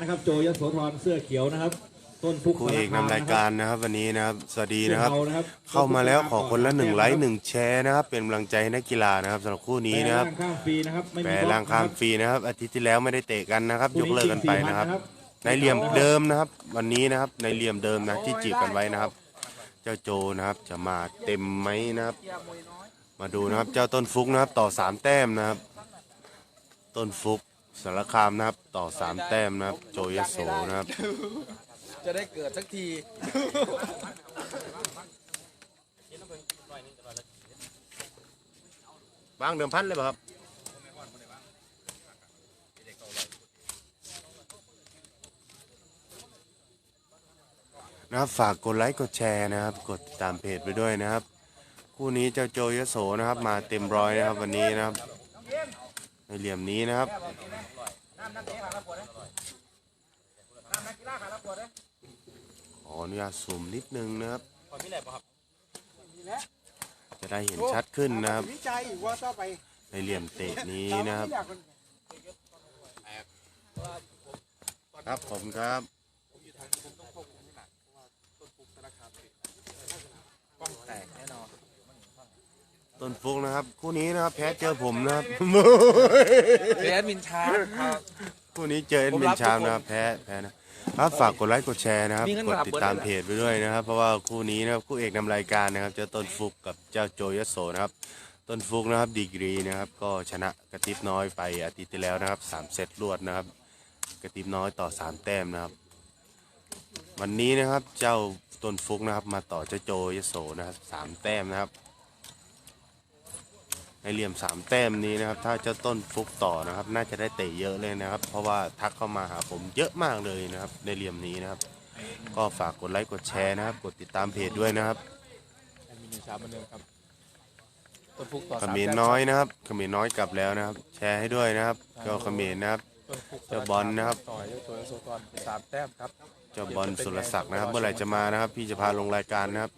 นะครับ โจยโสธรเสื้อเขียวนะครับ ต้นฟุกคู่เอกนำรายการนะครับ วันนี้นะครับสวัสดีเสื้อนะครับเทานะครับ เข้ามาแล้วขอคนละหนึ่งไลค์หนึ่งแชร์นะครับ เป็นกำลังใจให้นักกีฬานะครับสำหรับคู่นี้นะครับแปลร่างข้ามฟรีนะครับไม่แปมีรบล็อกร่างข้ามฟรีนะครับ อาทิตย์ที่แล้วไม่ได้เตะกันนะครับ ยกเลิกกันไปนะครับ ในเหลี่ยมดิเดิมนะครับ วันนี้นะครับในเหลี่ยมเดิมนะที่จีบกันไว้นะครับ เจ้าโจนะครับจะมาเต็มไหมนะครับ มาดูนะครับ เจ้าต้นฟุกนะครับ ต่อสามแต้มนะครับ ต้นฟุก สารคามนะครับ ต่อสามแต้มนะครับ โจยโสนะครับ จะได้เกิดสักทีบ้างเดิมพันเลยป่ะครับ นะครับฝากกดไลค์กดแชร์นะครับ กดติดตามเพจไปด้วยนะครับ คู่นี้เจ้าโจยโสนะครับ มาเต็มร้อยนะครับวันนี้นะครับใน เหลี่ยมนี้นะครับขออนุญาตซูมนิดนึงนะครับ จะได้เห็นชัดขึ้นนะครับ ในเหลี่ยมเตะนี้นะครับ ครับผมครับป้องแตกแน่นอน ต้นฟุกนะครับ คู่นี้นะครับ แพ้เจอผมนะครับแอดมินชาร์จครับ คู่นี้เจอเอ็ดมินชามนะครับแพ้แพ้นะครับฝากกดไลค์กดแชร์นะครับ มีเงินกดรับติดตามเบิดเลยเพจไปด้วยนะครับ เพราะว่าคู่นี้นะครับคู่เอกนำรายการนะครับ เจ้าต้นฟุกกับเจ้าโจยโสนะครับ ต้นฟุกนะครับดีกรีนะครับ ก็ชนะกระติบน้อยไปอาทิตย์ที่แล้วนะครับสามเซตรวดนะครับ กระติบน้อยต่อสามแต้มนะครับ วันนี้นะครับเจ้าต้นฟุกนะครับ มาต่อเจ้าโจยโสนะครับสามแต้มนะครับ ในเหลี่ยมสามแต้มนี้นะครับ ถ้าเจ้าต้นฟุกต่อนะครับ น่าจะได้เตะเยอะเลยนะครับ เพราะว่าทักเข้ามาหาผมเยอะมากเลยนะครับ ในเหลี่ยมนี้นะครับ ก็ฝากกดไลค์กดแชร์นะครับ กดติดตามเพจด้วยนะครับแอดมินชาร์จเหมือนเดิมครับต้นฟุกต่อเขสามมรน้อยนะครับเขมรน้อยกลับแล้วนะครับ แชร์ให้ด้วยนะครับ เจ้าเขมรนะครับ ต้นฟุกเจ้าบอลนะครับ ต่อยเจ้าโจยโซตอนสามแต้มครับเจ้าบอลสุรศักดิ์นะครับ เมื่อไหร่จะมานะครับ พี่จะพาลงรายการนะครับ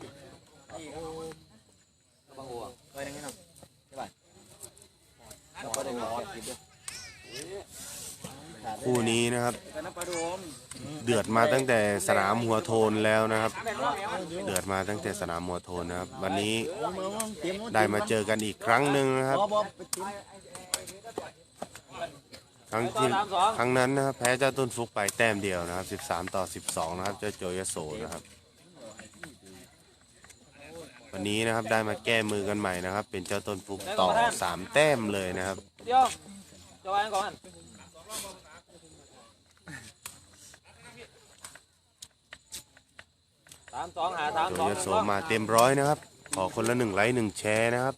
คู่นี้นะครับ เดือดมาตั้งแต่สนามหัวโทนแล้วนะครับ เดือดมาตั้งแต่สนามหัวโทนนะครับ วันนี้ได้มาเจอกันอีกครั้งหนึ่งนะครับครั้งที่ครั้งนั้นนะครับแพ้เจ้าต้นฟุกไปแต้มเดียวนะครับ 13 ต่อ 12 นะครับ เจ้าโจยโสนะครับ วันนี้นะครับได้มาแก้มือกันใหม่นะครับ เป็นเจ้าต้นฟุกต่อ3แต้มเลยนะครับเดี๋ยวจะวางก่อนสามสองหาสามโจสองยโสมาเต็มร้อยนะครับ ขอคนละหนึ่งไลค์หนึ่งแชร์นะครับ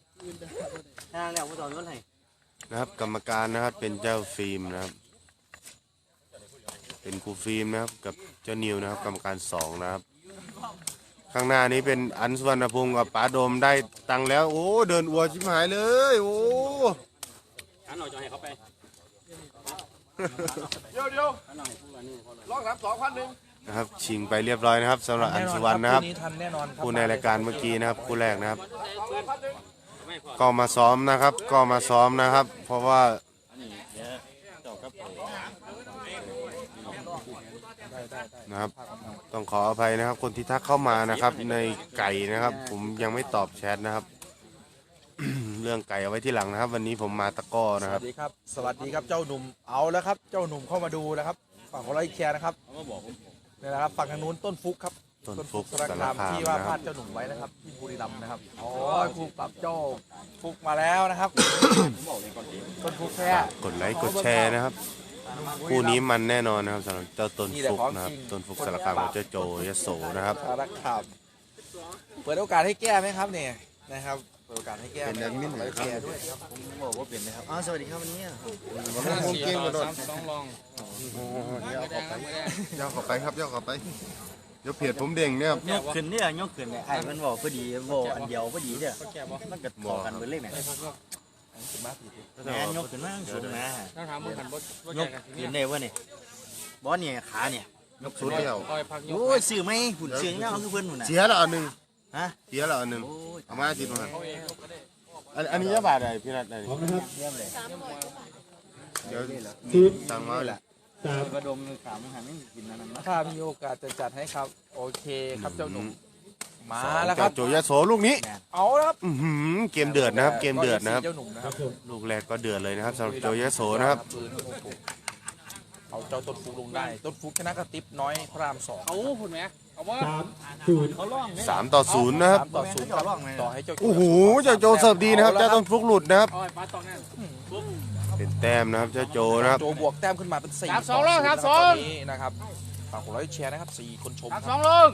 ทางแล้วผู้สอนรถให้นะครับ กรรมการนะครับเป็นเจ้าฟิล์มนะครับ เป็นครูฟิล์มนะครับกับเจ้านิวนะครับ กรรมการสองนะครับ ข้างหน้านี้เป็นอันสวรรณภูมิกับป๋าโดมได้ตังค์แล้ว โอ้เดินอัวชิบหายเลย โอ้อันหน่อยจะให้เขาไปเดี๋ยวเดี๋ยวลองสามสองพันหนึ่งนะครับชิงไปเรียบร้อยนะครับสำหรับอันสุวรรณนะครับนี้ทันแน่นอนครับคู่ในรายการเมื่อกี้นะครับคู่แรกนะครับ ก็มาซ้อมนะครับ ก็มาซ้อมนะครับ เพราะว่า นะครับ ต้องขออภัยนะครับ คนที่ทักเข้ามานะครับ ในไก่นะครับ ผมยังไม่ตอบแชทนะครับ เรื่องไก่เอาไว้ที่หลังนะครับ วันนี้ผมมาตะกร้อสนะควัรับสดีครับ สวัสดีครับ เจ้าหนุ่ม เอาแล้วครับ เจ้าหนุ่มเข้ามาดูแล้วครับฝากกดไลค์แชร์นะครับนี่นะครับ ฝั่งทางนู้นต้นฟุกครับต้นฟุกสารสารคามคามที่ว่านะพคลารัดบเจ้าหนุ่มไว้นะครับ ที่บุรีรัมย์นะครับโอ้ยฟุกปรับเจ้าฟุกมาแล้วนะครับ ต้นฟุกแค่กดไลค์กดแชร์นะครับ คู่นี้มันแน่นอนนะครับสำหรับเจ้าต้นฟุกนะครับต้นฟุกสารคามกับเจ้าโจยโสนะครับสารคามเปิดโอกาสให้แก้ไหมครับเนี่ยนะครับเปิดโอกาสให้แก้เป็นแอดมินเหรอครับ แก้ด้วยครับผมบอกว่าเป็นนะครับอ๋อสวัสดีครับวันนี้ผมเก่งกระโดดสองลองย่อเข้าไปย่อเข้าไปครับย่อเข้าไปเดี๋ยวเพจผมเด้งเนี่ยครับยกขึ้นเนี่ยยกขึ้นเนี่ยไอ้มันบอกพอดีบอกอันเดียวพอดีเนี่ยแก่บ่มันก็พอกันไปเลยเนี่ย มาผิดดิแม่นยกขึ้นมาสูงนะต้องถามมึงหันบดบดยแก่กกันขึ้นได้วะเนี่ยบอสเนี่ยขาเนี่ยยกสุขึ้ดนได้แล้วคอยพักยกโอ้ยซื้อไหมหุ่นเสียงเนี่ยเอาคือเพื่อนหุ่นน่ะเสียแล้วอันหนึ่งฮะเสียแล้วอันหนึ่งโอ้ยเอามาติดมาอันอันนี้จะบาทอะไรพี่นัทอันพร้อนี้มนะครับเยี่ยมเลยเดี๋ยวคือสั่งมาแหละสามกระดมขามหันไม่กินนั่นนะถ้ามีโอกาสจะจัดให้ครับ โอเคครับเจ้าหนุ่ม มาสองแล้วครัเจ้าบโจยโสลูกนี้เอาแล้วครับอื้อหือเกมเดือดนะครับ เกมเดือดนะครับ เจ้าหนุ่มนะคครัรับบผมลูกแรกก็เดือดเลยนะครับสำหรับโจยโสนะครับ ปืนโอ้โหเอาเจ้าต้นฟุกลงได้ต้นฟุกชนะกระติบน้อยพระรามสองเขาคุณไหมเขาว่าสามศูนย์เขาล่องเนี่ยสามต่อศูนย์นะครับ สามต่อศูนย์ครับต่อให้เจ้าโอ้โหเจ้าโจเสิร์ฟดีนะครับเจ้าต้นฟลุกหลุดนะครับ เอาไอ้ปลาตองนั่น เป็นแต้มนะครับเจ้าโจนะครับ โจบวกแต้มขึ้นมาเป็นสี่สามสองแล้วครับต่สองตนนี้นะครับฝากกดไลค์แชร์นะครับสี่คนชมสามคสรัอบงลง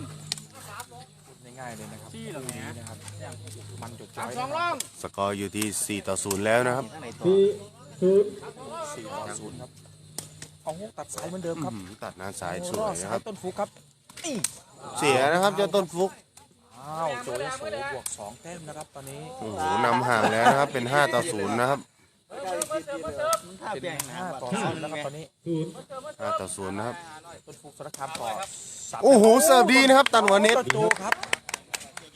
ง่ายๆเลยนะครับสี่เหรอเนี่ยนะครับมันจุดจสาอมยสองลงสกอร์อยู่ที่ 4 ต่อ 0 แล้วนะครับข้างในตัวสี่ศูนย์สี่ต่อศูนย์ครับเอาฮุกตัดสายเหมือนเดิมครับอื้อหือตัดหน้าสายสรวอยดนะสาครัยบต้นฟุกครับนี่เสียนะครับเจ้าต้นฟลุกอ้าวโจยโสบวกสองแต้มนะครับตอนนี้โอ้โหนำห่างแล้วนะครับเป็น 5 ต่อ 0 นะครับถ้าเป็นเปลี่ยนห้าต่อศูนย์นะครับตอนนี้ศูนย์5ต่อ0นะครับต้นฟุกสารคามต่อสามโอ้โหเสิร์ฟดีนะครับตันหัวเน็ตโจครับ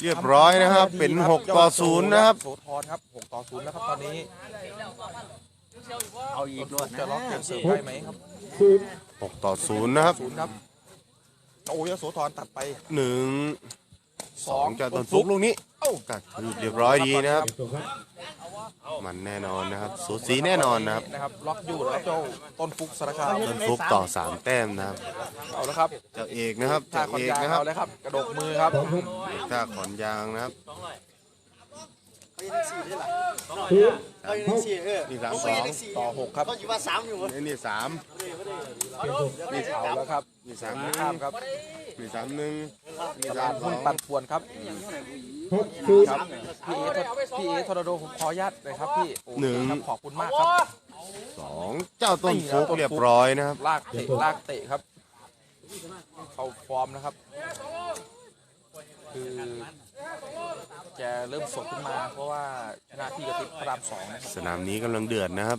เรียบร้อยนะครับ เป็น6ต่อ0นะครับ โสธรครับ6ต่อ0แล้วครับตอนนี้ เอาอีกรวดนะจะล็อกเกมเสิร์ฟได้ไหมครับศูนย์6ต่อ0นะครับศูนย์ครับ โอ้ยโสธรตัดไป 1 2เจ้าต้นฟลุกลูกนี้เอ้ากัดคือเรียบร้อยดีนะครับเก็บตัวครับ มันแน่นอนนะครับสูสีแน่นอนนะครับนะครับล็อกอยู่แล้วเจ้าต้นฟุกสารคามต้นฟลุกต่อ3แต้มนะครับเอาแล้วครับเจ้าเอกนะครับท่าเจ้าขอนเอกยางนะครับเอาเลยครับกระดกมือครับสองหกเอกท่าขอนยางนะครับ ศูนย์หกนี่สามสองต่อหกครับนี่นี่สามเก็บตัวนี่เอาแล้วครับนี่สามหสานึ่มงข้ามครับนี่สามหนึ่งนี่ตสาลามดสอหุ้นงปันป่วนครับหกศูนย์ครับพี่เอพี่เอทอร์นาโดผมขออนุญาตเลยครับพี่โอเคครับขอบคุณมากครับสองเจ้าต้นฟุกเรียบร้อยนะครับลากเตะลากเตะครับเข้าฟอร์มนะครับ คือ แกเริ่มสดขึ้นมา เพราะว่าชนะที่กระติบพระรามสองนะครับสนามนี้กำลังเดือดนะครับ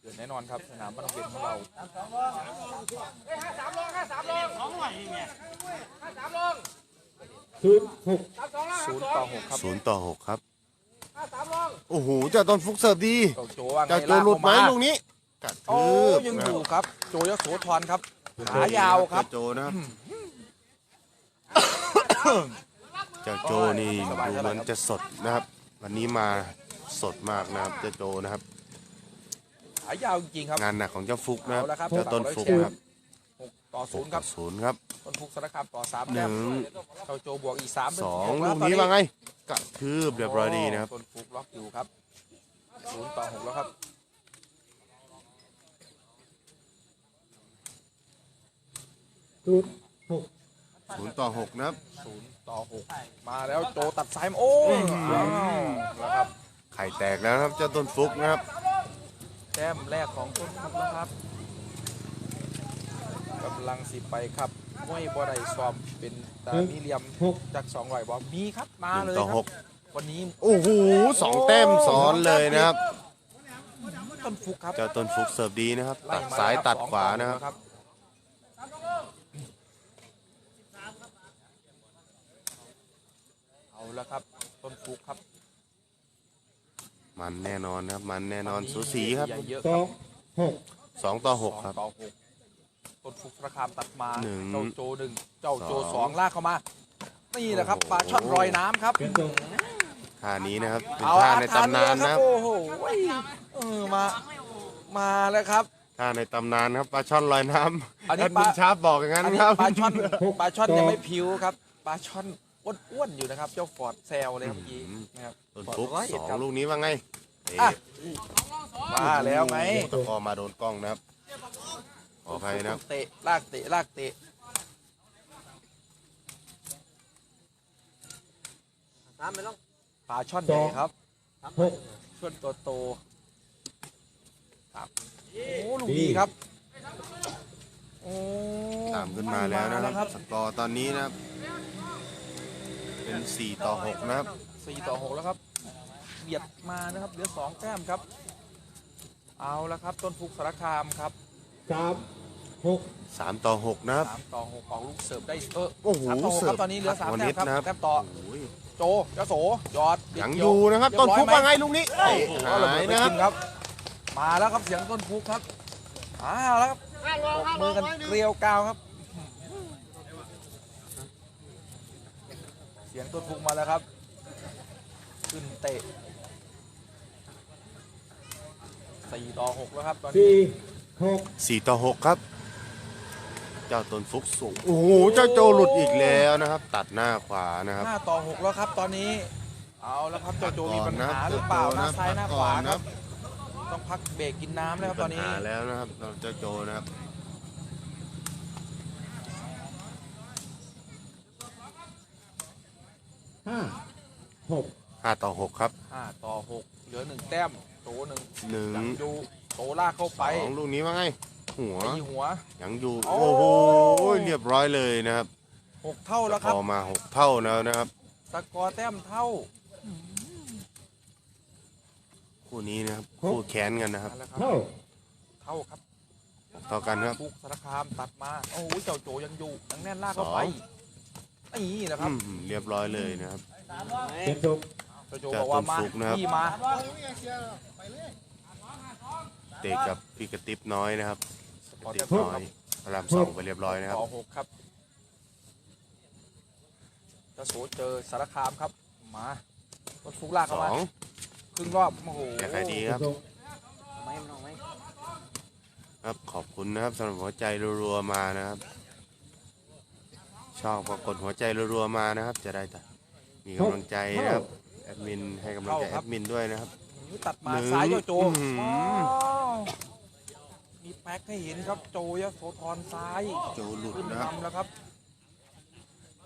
เดือดแน่นอนครับสนามบ้านเวียนของเราศูนย์หกศูนย์ต่อหกครับศูนย์ต่อหกครับ โอ้โหเจ้าต้นฟุกเสิร์ฟดีโจโจว่าไงเจ้าโจลากหลุดไหมเข้าาลูกนี้กัดโอ้คืบยังนะอคยู่รับครับ โจยโสธรครับขายาวครับ เจ้าโจนะครับ เจ้าโจนี่ดูเหมือนจะสดนะครับ วันนี้มาสดมากนะครับเจ้าโจนะครับขายาวจริงๆครับงานหนักของเจ้าฟุกนะครับเอาละครับเจ้าต้นฟุกนะครับหกต่อหศูกนย์คต่รัอบศูนย์ครับต้นฟุกสารคามต่อสามหแต้นึ่มงเจ้าโจบวกอีกสามเป็นสองหกแล้ลูวกตอนนี้ว่าไงกัดคืบเรียบร้อยดีนะครับต้นฟุกล็อกอยู่ครับศูนย์ต่อหกแล้วครับศูนย์หกศูนย์ต่อหกนะครับศูนย์ ต่อหกมาแล้วโจตัดสายมาโอ้ยอ้าวแล้วครับไข่แตกแล้วนะครับเจ้าต้นฟุกนะครับแต้มแรกของต้นฟุกนะครับกำลังสิไปครับมวยบอไดซ้อมเป็นตามีเหลียมหกจากสองร้อยบอมีครับมาหนึ่งเลยต่อคหรับกวันนี้โอ้โหสองแต้มซ้อนเลยนะครับ ต้นฟุกครับเจ้าต้นฟุกเสิร์ฟดีนะครับไล่ตัดมซ้ายแล้วตัดสองขวาต่อหงนะครับแล้วเอา แล้วครับ ต้นฟุกครับมันแน่นอนนะครับ มันแน่นอนสูสีครับใหญ่เยอะสคอรับงหกสองต่อหสอกงครับ ต่อหกต้นฟุกประคามตัดมาหนึ่งเจ้าโจหนึ่งเจ้าโจสองสองลากเข้ามานี่แหละครับโอ้โหปลาช่อนรอยน้ำครับเก็บตัวท่านี้นะครับเป็นเอาท่าอาในถรรพ์ตำนานเลยนะครับโอ้โหเออมา มาแล้วครับ ท่าในตำนานครับปลาช่อนลอยน้อันำนี้แอดปมิลา นชาร์ปบอกอย่างนั้นอันนี้ครับ ปลาช่อนปลาช่อนยังไม่ผิวครับ ปลาช่อน อ้วนๆอยู่นะครับ เจ้าฟอร์ดแซลเลยครับเมื่อกี้นะครับต้นฟอร์ดฟุกร้อยสเอ็ดองครับ ลูกนี้ว่าไงเอ๊ะอะมาแล้วไหมตะกอมาโดนกล้องนะครับขออภัยนะครับ เตะลากเตะลากเตะสามไปลงปลาช่อนใหญ่ครับหก ช่อนโตโตๆครับโอ้ลูกดีครับโอ้ตามขึ้นมาแล้วนะมาครับ สกอร์ตอนนี้นะครับ เป็น 4 ต่อ 6 นะครับ สี่ต่อหกแล้วครับ เบียดมานะครับ เหลือสองแต้มครับ เอาแล้วครับ ต้นฟุกสารคามครับสามหก 3 ต่อ 6 นะครับ สามต่อหกออกลูกเสิร์ฟได้เออโอ้โหสามต่อหกเสิคร์รัฟบตอนนี้เหลือสามหัวแต้เน็มตครับนะครับแต้มต่อ โอ้ยโจยโสยอดยังเดีอวยู่นะครับเรียต้นร้อยฟุกไหมว่าไงลูกนี้โอ้โหหาระเบิยดไปนะครับกินครับ มาแล้วครับเสียงต้นฟุกครับอ้าวแล้วครับตบมือกันเกลียวกราวครับ สียงต้นฟุกมาแล้วครับ ขึ้นเตะสี่ต่อหกแล้วครับตอนนี้สี่หกสี่ต่อหกครับ เจ้าต้นฟุกสูงโอ้โหเจ้าโจหลุดอีกแล้วนะครับ ตัดหน้าขวานะครับห้าต่อหกแล้วครับ ตอนนี้ เอาแล้วครับเจ้าโจมีปัญหาหรือเปล่าหก่น้าอนนะซ้ายหน้าขวาก่อนคนะรับ ต้องพักเบรกกินน้ำนะครับตอนนี้มีปัญหาแล้วนะครับสำหรับเจ้าโจนะครับ ห้าหกห้าต่อหกครับห้าต่อหกเหลือหนึ่งแต้มโจหนึ่งหนึ่งยังอยู่โจลากเข้าสไปองลูกนี้ว่าไง หัว ตีหัว ยังอยู่ โอ้โอ้โหเรียบร้อยเลยนะครับหกเท่าแล้วครับพอมาหกเท่าแล้วนะครับ สกอร์แต้มเท่าคู่นี้นะครับ คู่แค้นกันนะครับ นั่นแหละครับ เท่าเท่าครับหกเท่ากันครับ บุกสารคามตัดมา โอ้โหเจ้าโจยังอยู่ยังแน่นลากเข้าไปสอง นี่แหละครับอืมเรียบร้อยเลยนะครับ เจ็ดหกเจ้าโจบอกว่ามาจากต้นฟุกนะครับ พี่มาเตะกับพี่กระติบน้อยนะครับสกอร์ติแต้บมน้เท่าอยครับพระรามสองไปเรียบร้อยนะครับ ต่อหกครับเจ้าโสเจอสารคามครับมาต้นฟุกลากสเข้าอมาง ครึ่งรอบโอ้โหแต่ใครดี เจ็คดรับหกไม่ไม่ต้องไม่ครับขอบคุณนะครับสำหรับหัวใจรัวๆมานะครับ ชอบก็กดหัวใจรัวๆมานะครับ จะได้แต่มีกำลังใจนะครับแอดมินให้กำลังใจแอดมินด้วยนะครับนี่ตัดมาหนึ่งซ้ายเจ้าโจอื้อหือว้าวมีแพ็กให้เห็นครับโจยโสธรซ้ายโจหลุดขึ้นนะครับนำแล้วครับ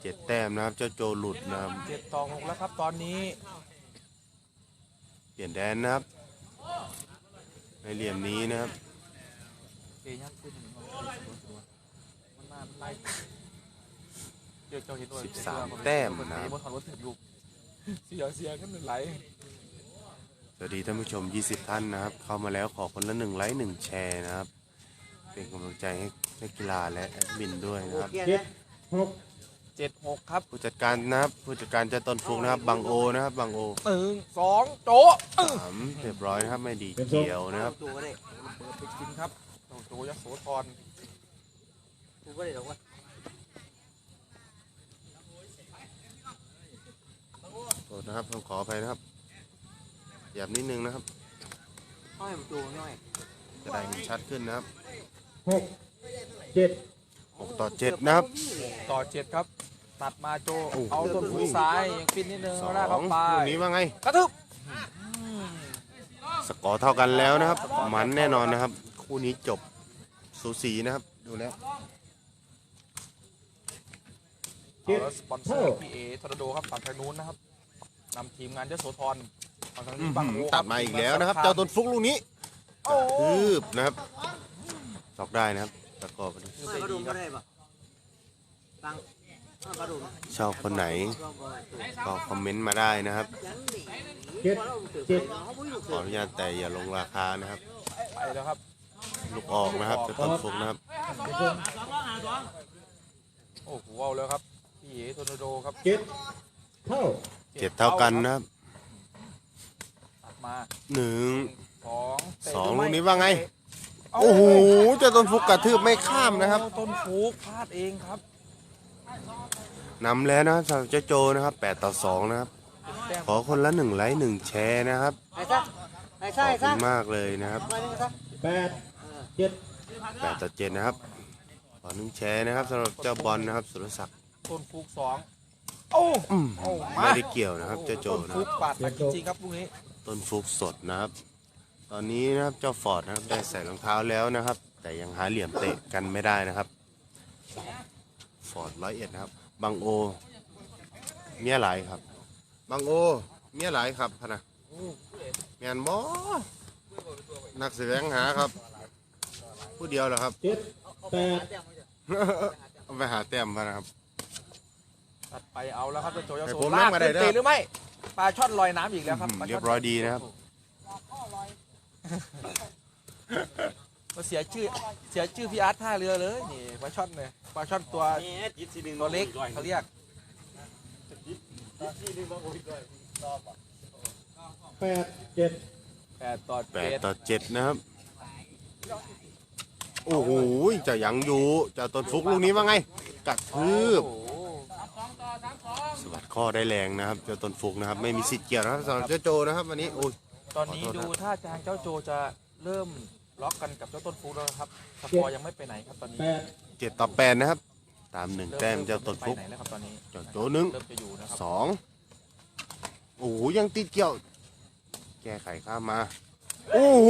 เจ็ดแต้มนะครับเจ้าโจหลุดนะครับเจ็ดต่อหกแล้วครับตอนนี้ เปลี่ยนแดนนะครับ ในเหลี่ยมนี้นะครับเกยันขึ้นหนึ่งมันน่าไล่ สิบสามแต้มนะครับบนขับรถถึงอยู่เสียเสียกันหนึ่งไหลสวัสดีท่านผู้ชม 20 ท่านนะครับ เข้ามาแล้วขอคนละหนึ่งไลค์หนึ่งแชร์นะครับ เป็นกำลังใจให้นักกีฬาและแอดมินด้วยนะครับเจ็ดหกเจ็ดหกครับ ผู้จัดการนะครับ ผู้จัดการเจะต้นฟุกนะครับ บังโอนะครับ บังโอหนึ่งสองโจสามเรียบร้อยนะครับ ไม่ดีเกี่ยวนะครับตัวก็ได้เปิดไปกินครับโจโจยโสธรตัวก็ได้หรอกว่า โทษ นะครับต้องขออภัยนะครับหยับนิดนึงนะครับห้อยมันตัวน้อยจะได้เห็นชัดขึ้นนะครับหกเจ็ด6ต่อ7นะครับ ต่อเจ็ดครับ ตัดมาโจ โอ้โห เอาต้นฟูซ้ายยังฟินนิดนึงสองลากเข้าไปลูกนี้ว่าไง กระทึบสกอร์เท่ากันแล้วนะครับ มันแน่นอนนะครับ คู่นี้จบสูสีนะครับ ดูแล้ว เอาแล้วสปอนเซอร์พี่เอทอร์โดครับฝั่งทางนู้นนะครับ นำทีมงานยโสธรฝั่งทางนี้บังโอตัดมาอีกแล้วนะครับ เจ้าต้นฟุกลูกนี้โอ้โหคืบนะครับสอกได้นะครับตะกอบไปดูคือห้อยไปกระดุดีมคก็รับได้ปะตังห้อยกระดุมชอบคนไหน ก็คอมเมนต์มาได้นะครับยังดีเจ็ดเจ็ดเขาไม่อยู่ขออนุญาตแต่อย่าลงราคานะครับ ไปแล้วครับ ลูกออกนะครับเจะต้นฟุกนะครับ โอ้โหเอาแล้วครับพี่เอทอร์โดครับเจ็ดเท่า เจ็ดเท่ากันนะครับตัดมาหนึ่ง สองเตะสองหรืลูไม่กนี้ว่าไง เาโอ้โหเจ้าต้นฟุกกระทืบไม่ข้ามนะครับโอ้ต้นฟูกพลาดเองครับนำแล้วนะครับสำหรับเจ้าโจนะครับ8ต่อ2นะครับ แต้มขอคนละหนึ่งไลค์หนึ่งแชร์นะครับ ไอ้ซะไอ้ขซะอบไอ้คุซะณมากเลยนะครับมาดิซะแปดเจ็ด8ต่อ7นะครับ ขอหนึ่งแชร์นะครับสำหรับเจ้าบอลนะครับ สุรศักดิ์ต้นฟูกสอง โอ้อืมโอ้มาไม่ได้เกี่ยวนะครับเจ้าโจต้นนะฟูครับกปาดหนักจริงๆครับลูกนี้ต้นฟุกสดนะครับ ตอนนี้นะครับเจ้าฟอร์ดนะครับได้ใส่รองเท้าแล้วนะครับ แต่ยังหาเหลี่ยมเตะกันไม่ได้นะครับฟอร์ดร้อยเอ็ดนะครับบางโอ เมียหลายครับบางโอ เมียหลายครับพะนะเมียนบอนักแสวงหาครับ ผู้เดียวเหรอครับ เจ็ดแปดเอาไปหาแต้มมานะครับ ตัดไปเอาแล้วครับเจ้าโจยให้โสผมลากนั่งมาได้ขึ้นเด้อเตะหรือไม่ปลาช่อนลอยน้ำอีกแล้วครับอืมปลาช่นเรียบร้อยดีนะครับก็เสียชื่อเสียชื่อพี่อาร์ตท่าเรือเลยนี่ปลาช่อนเนี่ยปลาช่อนตัวนี่จิตสีดึงตัวเล็กเขาเรียกแปดเจ็ดแปดต่อแปเจ็ดดต่อเจ็ดนะครับโโอ้โหจะยังอยู่เจะต้นฟุกลูกนี้ว่าไงกระทืบโอ้โห สวัสดข้อได้แรงนะครับ เจ้าต้นฟุกนะครับ ไม่มีสิทธิ์เกี่ยวนะครับสำหรับเจ้าโจนะครับวันนี้โอ้ย ตอนนี้ขอโทษดูนะถ้าทางเจ้าโจจะเริ่มล็อกกันกับเจ้าต้นฟูแล้วนะครับสกอร์ยังไม่ไปไหนครับตอนนี้แปดเจ็ดต่อแปดนะครับ ตามหนึ่งริ่แต้มเจ้าต้นฟุก ไปไหนแล้วครับตอนนี้เจ้าโจหนึ่ง เริ่มจะอยู่นะครับสองโอ้โหยังติดเกี่ยว แก้ไขข้ามมา โอ้โห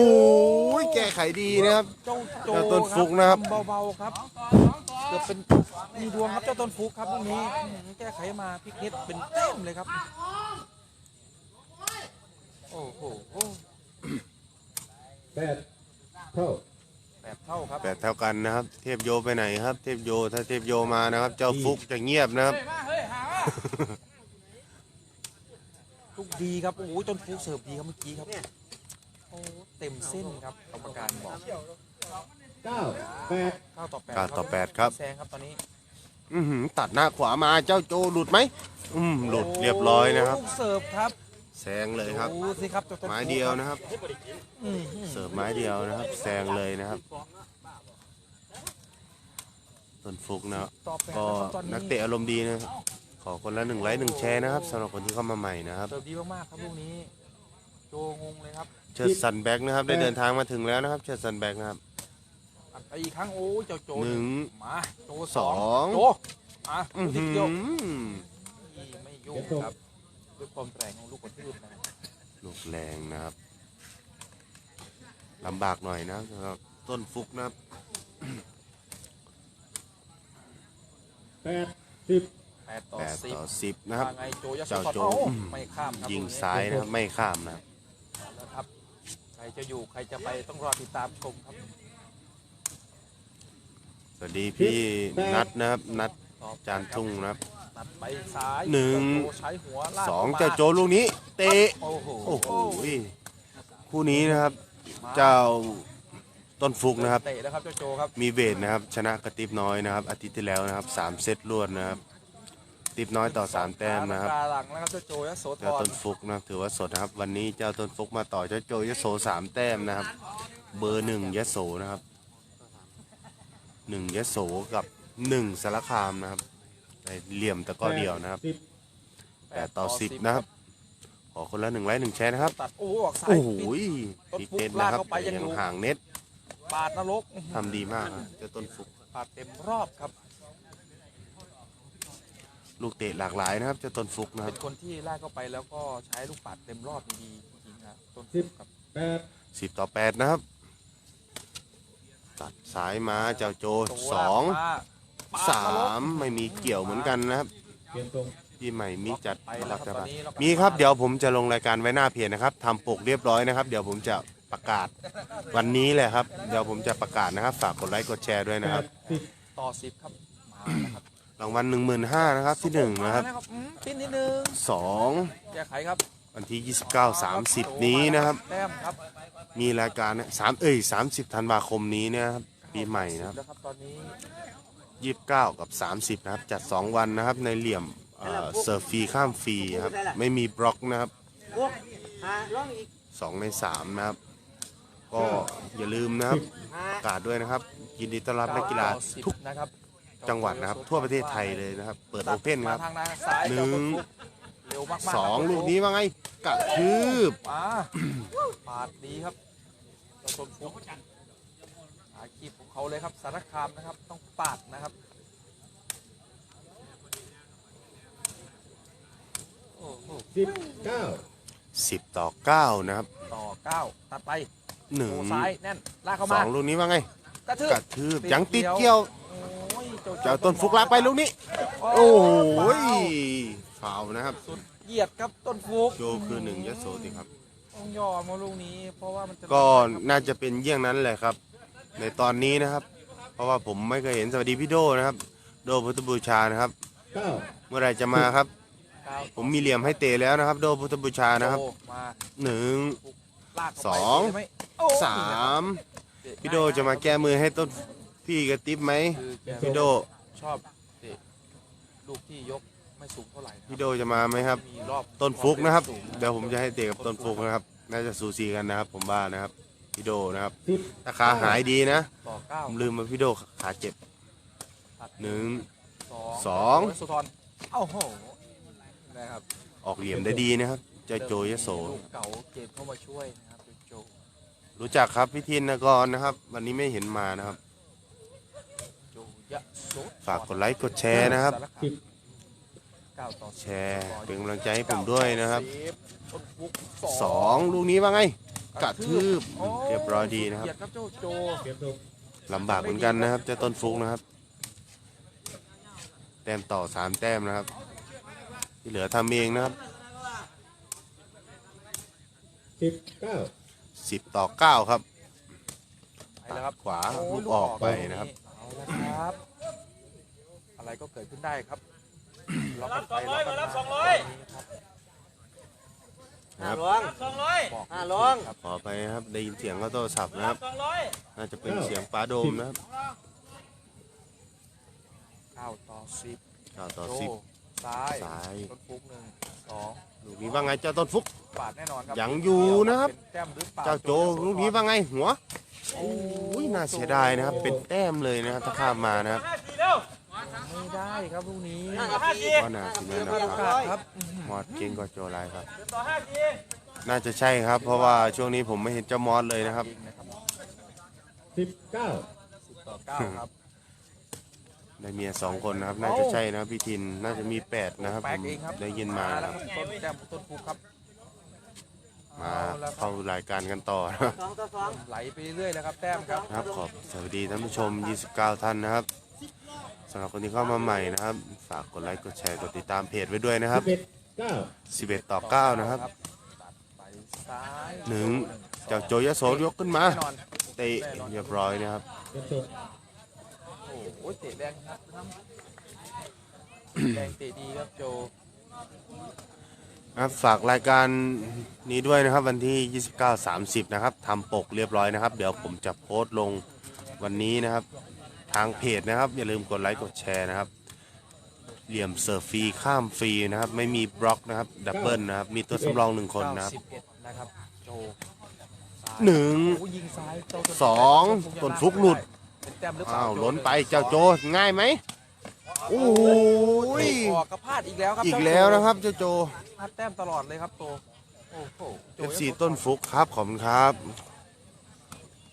แก้ไขดีนะครับ เจ้าโจเจ้าต้นฟุกนะครับทำเบาๆครับเกือบเป็นมีดวงครับเจ้าต้นฟุกครับลูกนี้อื้อหือแก้ไขมาพลิกนิดเป็นแต้มเลยครับ โอ้โหแปดเท่าแปดเท่าครับแปดเท่ากันนะครับ เทพโยไปไหนครับ เทพโยถ้าเทพโยมานะครับ เจ้าฟุกจะเงียบนะครับ ลูกดีครับโอ้โหต้นฟุกเสิร์ฟดีครับเมื่อกี้ครับโอ้ เต็มเส้นครับกรรมการบอกเก้าแปดเก้าต่อแปดเก้าต่อแปดครับ แซงครับตอนนี้อื้อหือตัดหน้าขวามาเจ้าโจหลุดไหมอืมหลุดเรียบร้อยนะครับลูกเสิร์ฟครับแซงเลยครับ ดูสิครับเจ้าต้นฟุกไม้เดียวนะครับ อื้อหือเสิร์ฟไม้เดียวนะครับ แซงเลยนะครับต้นฟุกนะครับ ต่อแปดก็แล้วครับตอนนี้นักเตะอารมณ์ดีนะครับ ขอคนละหนึ่งไลค์หนึ่งแชร์นะครับสำหรับคนที่เข้ามาใหม่นะครับ เสิร์ฟดีมากๆครับลูกนี้ โจงงเลยครับ เชิดซันแบ็กนะครับ ได้เดินทางมาถึงแล้วนะครับ เชิดซันแบ็กนะครับ อัดไปอีกครั้งโอ้ยเจ้าโจหนึ่งมาโจสองโจมาอื้อลูกหืที่เดียวอไม่ยุ่งครับด้วยความแรงของลูกกระทืบนะครับลูกแรงนะครับลำบากหน่อยนะสำหรับต้นฟุกนะครับแปดสิบแปดต่อแปดสิบต่อสิบนะครับว่าไงโจยะโสเจ้าธรโจเอ้าอืมไม่ข้ามครับยิงลูกนี้ซ้ายนะครับไม่ข้ามนะครับ แล้วครับใครจะอยู่ใครจะไปต้องรอติดตามชมครับสวัสดีพี่นัทนะครับนัทต่อจานทุ่งนะครับตัดไปซ้ายหนึ่งเจ้าโจใช้หัวลากสองข้มเจ้าโจลูกนี้ เตะโอ้โหโอ้โหคู่นี้นะครับ เจ้าต้นฟุกนะครับเตะแล้วครับเจ้าโจครับ มีเวทนะครับ ชนะกระติบน้อยนะครับ อาทิตย์ที่แล้วนะครับสามเซตรวดนะครับ ติบน้อยต่อสามแต้มนะครับกาหลังนะครับเจ้าโจยะโสธเจ้าร ต้นฟุกนะครับถือว่าสดนะครับ วันนี้เจ้าต้นฟุกมาต่อเจ้าโจยโสสามแต้มนะครับ เบอร์หนึ่งยโสนะครับหนึ่งยโสกับหนึ่งสารคามนะครับในเหลี่ยมตะกร้อเดียวนะครับสิบแปดต่อสิบนะครับขอคนละหนึ่งไลค์หนึ่งแชร์นะครับตัดโอ้โหออกซ้ายโอ้โหปิด พลิกเน็ตนะครับต้นฟุกลากเข้าไปยังยังรู้ห่างเน็ตปาดนรกทำดีมากนะเจ้าต้นฟุก ปาดเต็มรอบครับ ลูกเตะหลากหลายนะครับเจ้าต้นฟุกนะคเป็รับนคนที่ลากเข้าไปแล้วก็ใช้ลูกปาดเต็มรอบดีๆจริงๆนะต้นฟุกครับแปดสิบต่อแปดนะครับ ตัดสายมาเจ้าโจตัวสองลากมาสาปดนรกมไม่มีเกี่ยวเหมือนกันนะครับเกมตรงพี่ใหม่มีจัดไปแล้วครับรัตอนนี้เรากลับมีครับมาเดี๋ยวผมจะลงรายการไว้หน้าเพจนะครับทำปกเรียบร้อยนะครับ เดี๋ยวผมจะประกาศวันนี้แหละครับ เดี๋ยวผมจะประกาศนะครับ ฝากกดไลค์กดแชร์ด้วยแปนะครับดสิบต่อสิบครับมาแล้วครับ รางวัลหนึ่งหมื่นห้านะครับที่หนึ่งนะครับมาแล้วอืมปิ้นนิดนึงสองแก้ไขครับวันที่ยี่สิบเก้าสามสิบนี้นะครับ แต้มครับมีรายการสามเอ้ยสามสิบธันวาคมนี้เนะครับปีใหม่นะครับ แล้วครับตอนนี้ยี่สิบเก้ากับสามสิบนะครับ จัดสองวันนะครับในเหลี่ยมเอ่อเสิร์ฟฟรีข้ามฟรีครับ ไม่มีบล็อกนะครับพวกหาร้องอีกสองในสามนะครับ ก็อย่าลืมนะครับหา ประกาศด้วยนะครับ ยินดีต้อนรับนักกีฬาต่อสิบทุกนะครับ จังหวัดนะครับ ทั่วประเทศไทยเลยนะครับ เปิดโอเพ่นครับ มาทางด้านซ้ายหนึ่ง เจ้าต้นฟุกเร็วมากๆสองครับลูกนี้ว่าไงกระทืบมาปาดดีครับเจ้าต้นฟุกอาชีพของเขาเลยครับสารคามนะครับต้องปาดนะครับโอ้โหสิบเก้าสิบต่อเก้านะครับต่อเก้าตัดไปหนึ่งโอ้ซ้ายแน่นลากเข้าสมาองลูกนี้ว่าไงกระทืบกระทืบยังติดเกี่ยวโอ้ย เจ้าต้นฟุกลากไปลูกนี้ โอ้โอ้โหโหฟาวนะครับ สุดเหยียดครับต้นฟุกโจคือหนึ่งยโสติครับ ต้องยอมมาลูกนี้ เพราะว่ามันจะก็น่าจะเป็นเยี่ยงนั้นแหละครับ ในตอนนี้นะครับ เพราะว่าผมไม่เคยเห็นสวัสดีพี่โดนะครับ โดพุทธบูชานะครับเก้าเมื่อไหรจะมาครับก้าวผมมีเหลี่ยมให้เตะแล้วนะครับ โดพุทธบูชานะครับโอ้มาหนึ่ง ลากเข้าไปสองใช่ไหมโอ้สามพี่โดจะมาแก้มือให้ต้น พี่กระติบไหมคือแกพี่โดชอบเตะลูกที่ยกไม่สูงเท่าไหร่นะครับพี่โดจะมาไหมครับ มีรอบต้นฟุกนะครับ สูงเดี๋ยวผมจะให้เตะกับต้นฟุกนะครับ น่าจะสูสีกันนะครับ ผมว่านะครับ พี่โดนะครับสิบถ้าขาหายดีนะต่อเก้าผมลืมมาพี่โดขาเจ็บตัดหนึ่ง สองสองโยสุธรเอ้าโหนะครับออกเหลี่ยมได้ดีนะครับเจ้าโจยโส ลูกเก่าเกมเข้ามาช่วยนะครับโจโจรู้จักครับพี่ทินนกรนะครับ วันนี้ไม่เห็นมานะครับโจยะโส ฝากกดไลค์กดแชร์นะครับ แชร์เป็นกำลังใจให้ผมด้วยนะครับสองลูกนี้ว่าไงกระทืบเรียบร้อยดีนะครับลำบากเหมือนกันนะครับเจ้าต้นฟุกนะครับ แต้มต่อสามแต้มนะครับ ที่เหลือทำเองนะครับสิบเก้าสิบต่อเก้าครับขวาลูกออกไปนะครับ อาละครับอะไรก็เกิดขึ้นได้ครับล็อกกันไปล็อกกันมาครับครับลงบอกอ่าลงครับขอไปนะครับได้ยินเสียงก็โทรศัพท์นะครับ น่าจะเป็นเสียงป้าโดมนะครับเก้าต่อสิบเก้าต่อโจสิบซ้ายซ้ายต้นฟุกหนึ่งสองลูกนี้ว่าไงเจ้าต้นฟุกปาดแน่นอนครับยังอยู่นะครับเป็นแต้มหรือเปล่าเจ้าโจลูกนี้ว่าไงหัวโอ้อุ้ยน่าเสียดายนะครับ เป็นแต้มเลยนะครับถ้าข้ามมานะครับ ไม่ได้ครับลูกนี้ว่าน่าสิแม่นโอนะคการับสครับมอดเก่งกว่าโจไรครับน่าจะใช่ครับ เพราะว่าช่วงนี้ผมไม่เห็นเจ้ามอสเลยนะครับยิงนะครับ สิบเก้าสิบต่อเก้าครับได้เมียสองคนนะครับ น่าจะใช่นะครับพี่ทินน่าจะมีแปดนะครับแปผลกมเองครับได้ยินมาแล้นะวคครัรับบต้นแต้มต้นฟุกครับมาอแล้วครับเข้ารายการกันต่อนะครับ สองต่อสองไหลไปเรื่อยๆแล้วครับแต้มครับครับขอบสวัสดีท่านผู้ชม 29 ท่านนะครับ สำหรับคนที่เข้ามาใหม่นะครับ ฝากกดไลค์กดแชร์กดติดตามเพจไว้ด้วยนะคสิรับบเอ็ดเก้า11ต่อ9นะครับตัดไปซ้ายหนึ่งเจ้าโจยโสยกขึ้นมาแน่นอนเตะเรียบร้อยนะครับเก็บตกโอ้โหเตะแรงครับแรงเตะดีครับโจครับฝากรายการนี้ด้วยนะครับ วันที่ 29 30 นะครับทำปกเรียบร้อยนะครับ เดี๋ยวผมจะโพสต์ลงวันนี้นะครับทางเพจนะครับ อย่าลืมกดไลค์กดแชร์นะครับ เหลี่ยมเสิร์ฟฟรีข้ามฟรีนะครับ ไม่มีบล็อกนะครับ ดับเบิลนะครับ มีตัวสำรองหนึ่งคนนะครับ 91นะครับโจซ้ายหนึ่งโอ้ยิงซ้ายเจ้าต้นสองต้นฟุกหลุด เป็นแต้มหรือเปล่าอ้าวล้นไปเจ้าโจง่ายไหมโอ้โหเตะออกกระพลาดอีกแล้วครับอีกแล้วนะครับเจ้าโจ พลาดแต้มตลอดเลยครับโตโอ้โหโจ FC ต้นฟุกครับขอบคุณครับ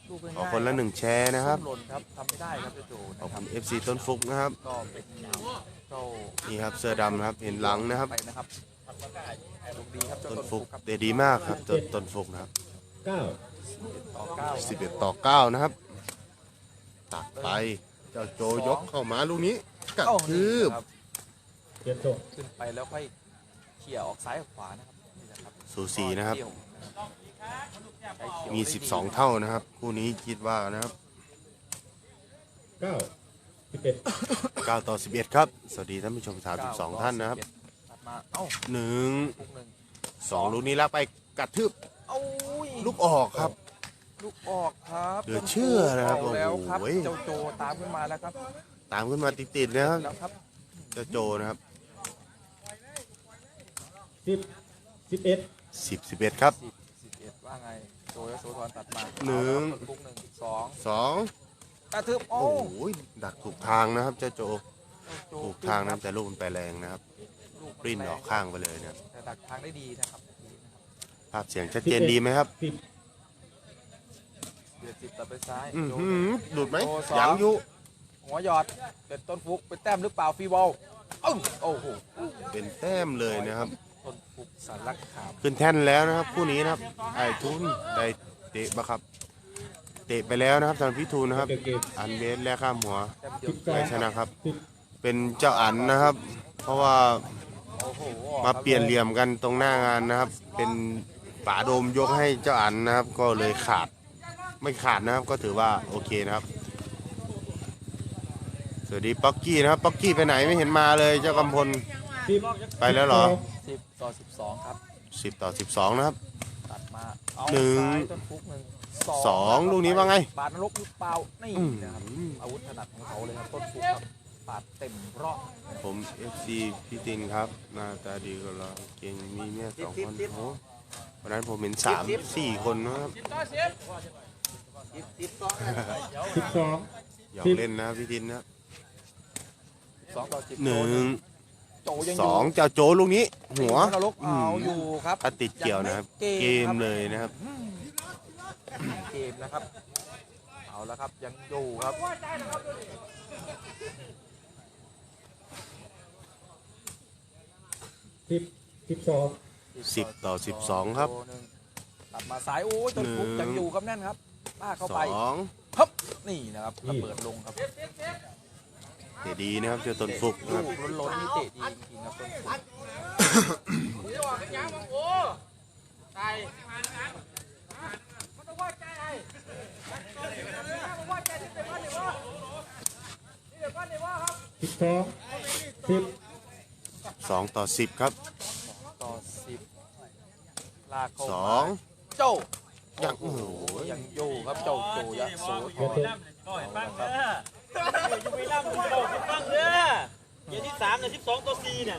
ลูกง่ายๆขอคนละหนึ่งแชร์นะครับส้มหล่นครับทำไม่ได้ครับเจ้าโจขอบนะคคุรับณ FC ต้นฟุกนะครับ ก็เป็นเจ้านี่ครับเสื้อดำนะครับ เห็นหลังนะครับ ไปนะครับลูกดีครับเจ้าต้นต้นฟุฟุกกครับเตะดีมากครับต้นต้นฟุกนะครับ เก้าต่อเก้า11 ต่อ 9 นะครับ ตัดไป เจ้าโจยกเข้ามาลูกนี้กระเอ้าทืบครับเก็บตกขึ้นไปแล้วค่อยเขี่ยออกซ้ายออกขวานะครับนี่นะครับสูสีนะครับเกี่ยวใช้เขียว มีได้ดี12 เท่านะครับ คู่นี้คิดว่านะครับ เก้าสิบเอ็ด9 ต่อ 11 ครับ สวัสดีท่านผู้ชม 32 ท่านนะครับ ตัดมาเอ้า1 ลูกหนึ่ง2 ลูกนี้แล้วไปกระทืบเอ้าลูกออกครับ ลูกออกครับเหลือเชื่อนะครับเอาแล้วครับโอ้โห เจ้าโจตามขึ้นมาแล้วครับตามขึ้นมาติดๆนะครับแล้วครับเจ้าโจนะครับ สิบสิบเอ็ด10 11 ครับ สิบสิบเอ็ดว่าไงโจยโสธรตัดมาหนึ่งเอาแล้วครับลูกหนึ่งสอง2กระทึบโอ้โอ้โหดักถูกทางนะครับเจ้าโจโจถูกทางนะครับแต่ลูกมันไปแรงนะครับลูกปริ้นออกข้างไปเลยนะครับแต่ดักทางได้ดีนะครับภาพเสียงชัดเจนดีไหมครับสิบเดือดสิบตัดไปซ้ายอือโจ หือหลุดไหมโจสอง ยังอยู่หัวหยอดเป็นต้นฟุกเป็นแต้มหรือเปล่าฟรีบอลอึ้งโอ้โหเป็นแต้มเลยนะครับต้นฟุก สารลักขามขึ้นแท่นแล้วนะครับคู่นี้นะครับไอ้ทุนได้เตะบะครับ เตะไปแล้วนะครับสำหรับพี่ทูนนะครับ อันเบสแลกข้ามหัวแต้มเดียวสิบสองไปชนะครับ เป็นเจ้าอันนะครับ เพราะว่ามาเปลี่ยนเหลี่ยมกันตรงหน้างานนะครับ เป็นป๋าโดมยกให้เจ้าอันนะครับ ก็เลยขาดไม่ขาดนะครับก็ถือว่าโอเคนะครับ สวัสดีป๊อกกี้นะครับป๊อกกี้ไปไหนไม่เห็นมาเลยเจ้ากำพล สิบไปแล้วเหรอสิบต่อสิบสองครับ10ต่อ12นะครับ ตัดมาเอาหนึ่งซ้ายต้นฟุกหนึ่งสองลูกนี้ว่าไง ปาดนรกหรือเปล่านี่อืมนะครับอาวุธถนัดของเขาเลยครับต้นฟุกครับปาดเต็มรอบผม FC พี่ตินครับหน้าตาดีกว่าเราเก่งมีเมียสองคนโอ้วันนั้นผมเห็นสามสี่คนนะครับสิบสองหยอกเล่นนะพี่ทินนะสองต่อสิบหนึ่ง โจยังสองเจ้าโจลูกนี้ หัว นรกเอาอยู่ครับถ้าติดเกี่ยวนะครับ เกมเลยนะครับ เกมนะครับ เอาแล้วครับยังอยู่ครับ สิบสิบสองสิบต่อสิบสองครับโจหนึ่งตัดมาสายโอ้ยต้นฟุกหนึ่ง ยังอยู่ครับแน่นครับลากเข้าสไปอง ฮึบนี่นะครับระเบิดลงครับเตะดีนะครับเจ้าต้นฟุกนะคลูรับกล้นๆนี่เตะดีจริงๆครับต้นฟุกยังมังโอ้ตายสิบสองสิบสองต่อสิบครับต่อสิบลากเข้าสมาองโจ้ยังโอ้โหยังอยู่ครับเจ้าโจยะโสธกระรทงเอาละครับ อยู่ไปล่ำอยู่บอกให้ฟังเด้อเกียร์ที่สามเนี่ยสิบสองต่อสี่เนี่ย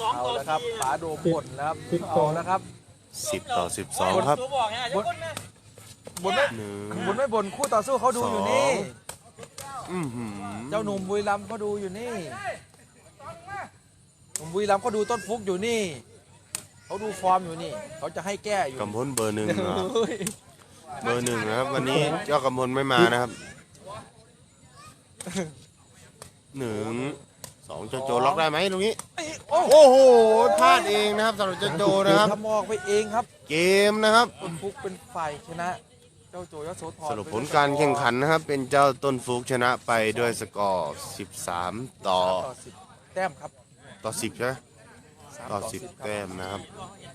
สองเอาต่อละครับสี่ป๋าโดมบ่นแล้วครับเอาแล้วครับสิบต่อสิบสองครับตัวบอกไงอย่าคนนะบ่นไม่หนึ่งบ่นไม่บ่นคู่ต่อสู้เขาดูอยู่นี่ อื้อหือเจ้าหนุ่มบุรีรัมย์เขาดูอยู่นี่หนุ่มบุรีรัมย์เขาดูต้นฟุกอยู่นี่ เขาดูฟอร์มอยู่นี่ เขาจะให้แก้อยู่กำพลเบอร์หนึ่งเหรอเฮ้ยเบอร์หนึ่งนะครับ วันนี้เจ้ากำพลไม่มานะครับ หนึ่งสองเจ้าโจล็อกได้ไหมตรงนี้โอ้โหโอ้โหพลาดเองนะครับสำหรับเจ้าโจนะครับ ทำออกไปเองครับเกมนะครับต้นฟุกเป็นฝ่ายชนะ เจ้าโจยโสธรสรุปผลการแข่งขันนะครับ เป็นเจ้าต้นฟุกชนะไปด้วยสกอร์ 13 ต่อต่อสิบแต้มครับต่อ 10 ใช่ไหมสามต่อครับ10แต้มนะครับค